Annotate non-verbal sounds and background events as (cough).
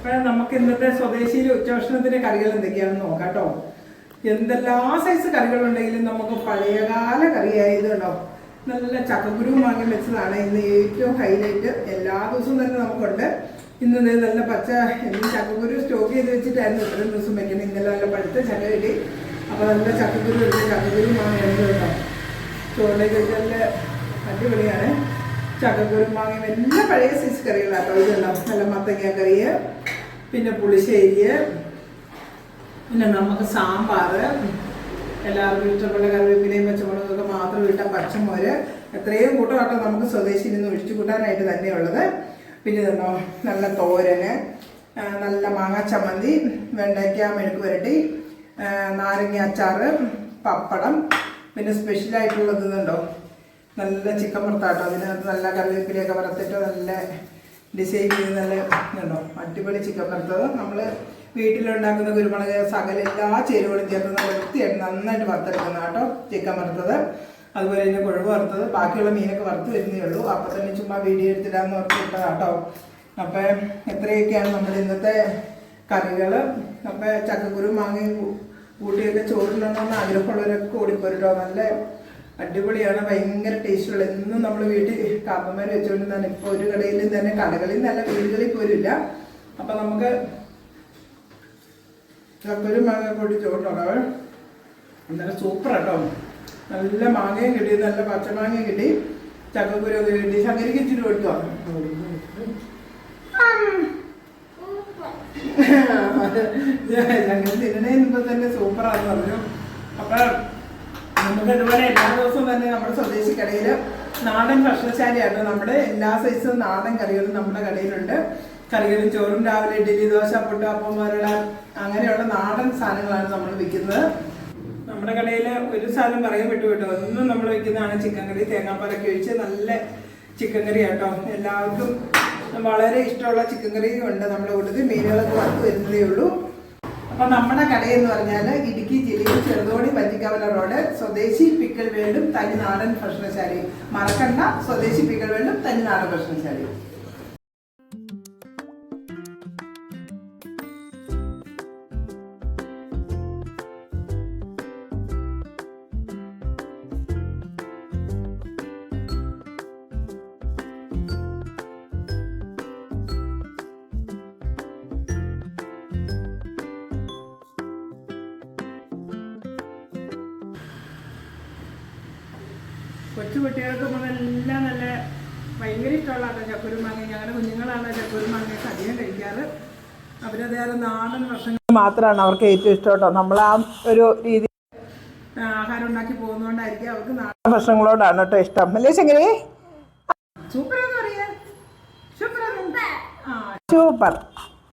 അപ്പോൾ നമുക്ക് ഇന്നത്തെ സ്വദേശിയിലെ ഉച്ചഭക്ഷണത്തിന്റെ കറികൾ എന്തൊക്കെയാണെന്ന് നോക്കാം കേട്ടോ. എന്തെല്ലാ സൈസ് കറികൾ ഉണ്ടെങ്കിലും നമുക്ക് പഴയകാല കറിയായതുണ്ടോ നല്ല ചക്കക്കുരു വാങ്ങി വെച്ചതാണ്. ഇന്ന് ഏറ്റവും ഹൈലൈറ്റ് എല്ലാ ദിവസവും തന്നെ നമുക്കുണ്ട്. ഇന്ന് നല്ല പച്ച ചക്കക്കുരു സ്റ്റോക്ക് ചെയ്ത് വെച്ചിട്ടായിരുന്നു ഇത്രയും ദിവസം വെക്കുന്നത്. ഇന്നലെ നല്ല പഴുത്ത ചക്ക കിട്ടി. അപ്പോൾ നല്ല ചക്കക്കുരു എടുത്ത് ചക്കക്കുരു വാങ്ങിയാണ് കേട്ടോ. ചോറിലേക്ക് വെച്ച് നല്ല അടിപൊളിയാണ്. ചക്കക്കുരു വാങ്ങി എല്ലാ പഴയ സൈസ് കറികളാട്ടോ. ഇതുണ്ടാവും നല്ല മത്തങ്ങ കറി പിന്നെ പുളിശ്ശേരി പിന്നെ നമുക്ക് സാമ്പാർ എല്ലാവർക്കും ഇഷ്ടപ്പെട്ട കറിവേപ്പിലയും പച്ചമുളകൊക്കെ മാത്രം ഇട്ട പച്ചമോര് എത്രയും കൂട്ടമാട്ടോ നമുക്ക് സ്വദേശിയിൽ നിന്ന് ഒഴിച്ചു കൂട്ടാനായിട്ട് തന്നെയുള്ളത്. പിന്നെ തന്നോ നല്ല തോരന് നല്ല മാങ്ങ ചമ്മന്തി വെണ്ടയ്ക്ക മെഴുക്ക് പുരട്ടി നാരങ്ങ അച്ചാറ് പപ്പടം പിന്നെ സ്പെഷ്യലായിട്ടുള്ളത് ഇതുണ്ടോ? നല്ല ചിക്കൻ വറുത്താട്ടോ അതിനകത്ത് നല്ല കറിവേപ്പിലയൊക്കെ വറുത്തിട്ട് നല്ല ഡിസൈൻ ചെയ്ത് നല്ല ഇതുണ്ടോ? അടിപൊളി ചിക്കൻ വറുത്തത്. നമ്മൾ വീട്ടിലുണ്ടാക്കുന്ന കുരുമുളക് സകല എല്ലാ ചേരുവകളും ചേർത്ത് നല്ല വൃത്തിയായിട്ട് നന്നായിട്ട് വറുത്തെടുക്കുന്ന കേട്ടോ ചിക്കൻ വറുത്തത്. അതുപോലെ തന്നെ കുഴവ് വറുത്തത്. ബാക്കിയുള്ള മീനൊക്കെ വറുത്ത് വരുന്നേ ഉള്ളൂ. അപ്പൊ തന്നെ ചുമ്മാ വീഡിയോ എടുത്തിടാന്ന് ഓർത്തിട്ടതാ കേട്ടോ. അപ്പം എത്രയൊക്കെയാണ് നമ്മുടെ ഇന്നത്തെ കറികൾ അപ്പം ചക്കക്കുരു മാങ്ങയും കൂട്ടിയൊക്കെ കൂട്ടിയൊക്കെ ചോറിലുണ്ടോന്ന് ആഗ്രഹമുള്ളവരൊക്കെ ഓടിപ്പോരുട്ടോ. നല്ല അടിപൊളിയാണ് ഭയങ്കര ടേസ്റ്റുള്ള. എന്നും നമ്മൾ വീട്ടിൽ കാപ്പന്മാർ വെച്ചുകൊണ്ട് തന്നെ ഇപ്പോൾ ഒരു കടയിലും തന്നെ കടകളിൽ നല്ല വീടുകളിൽ പോലും ഇല്ല. അപ്പം നമുക്ക് ചക്കരും മാങ്ങ കൂടി ചോറിനോടാവേ നല്ല സൂപ്പർ കേട്ടോ നല്ല മാങ്ങയും കിട്ടി നല്ല പച്ചമാങ്ങയും കിട്ടി. ചക്കക്കുരു ഒക്കെ കിട്ടി. ശകരിക്ക് ഇച്ചിരി കൊടുത്തോ? (laughs) ഞങ്ങൾ തിന്നണേ ഇപ്പൊ തന്നെ സൂപ്പറാന്ന് പറഞ്ഞു. അപ്പൊ നമുക്ക് ഇതുപോലെ എല്ലാ ദിവസവും തന്നെ നമ്മുടെ സ്വദേശി കടയിൽ നാടൻ ഭക്ഷണശാലയാണ്. നമ്മുടെ എല്ലാ സൈസും നാടൻ കറികളും നമ്മുടെ കടയിലുണ്ട്. കറികളും ചോറും രാവിലെ ഇഡ്ഡലി ദോശ പുട്ട് അപ്പം വരള അങ്ങനെയുള്ള നാടൻ സാധനങ്ങളാണ് നമ്മൾ വിൽക്കുന്നത്. നമ്മുടെ കടയിൽ ഒരു സാധനം പറയാൻ വിട്ടു കേട്ടോ ഒന്നും നമ്മൾ വെക്കുന്നതാണ് ചിക്കൻ കറി. തേങ്ങാപ്പാലൊക്കെ ഒഴിച്ച് നല്ല ചിക്കൻ കറി കേട്ടോ എല്ലാവർക്കും വളരെ ഇഷ്ടമുള്ള ചിക്കൻ കറിയും ഉണ്ട് നമ്മുടെ കൂട്ടത്തിൽ. മീനുകളൊക്കെ വറുത്ത് വരുന്നതേ ഉള്ളൂ. അപ്പൊ നമ്മുടെ കടയെന്ന് പറഞ്ഞാൽ ഇടുക്കി ജില്ലയിൽ ചെറുതോണി വഞ്ചിക്കവല റോഡ് സ്വദേശി പിക്കൽ തനി നാടൻ ഭക്ഷണശാലയും. മറക്കണ്ട സ്വദേശി പിക്കൽ തനി നാടൻ ഭക്ഷണശാലയും. കൊച്ചു കുട്ടികൾക്ക് മുതലെല്ലാം നല്ല ഭയങ്കര ഇഷ്ടമുള്ളതാണ് ചക്കുരുമാങ്ങ ഞങ്ങളുടെ കുഞ്ഞുങ്ങളാണ് ചക്കുരുമാങ്ങയൊക്കെ അധികം കഴിക്കാറ്. അവരതേറെ നാടൻ ഭക്ഷണം മാത്രമാണ് അവർക്ക് ഏറ്റവും ഇഷ്ടം നമ്മൾ ആ ഒരു രീതി ആഹാരം ഉണ്ടാക്കി പോകുന്നതുകൊണ്ടായിരിക്കും അവർക്ക് നാടൻ ഭക്ഷണങ്ങളോടാണ് കേട്ടോ ഇഷ്ടം. അല്ലേ ശങ്കരി? സൂപ്പർ എന്ന് പറയാ സൂപ്പർ. സൂപ്പർ.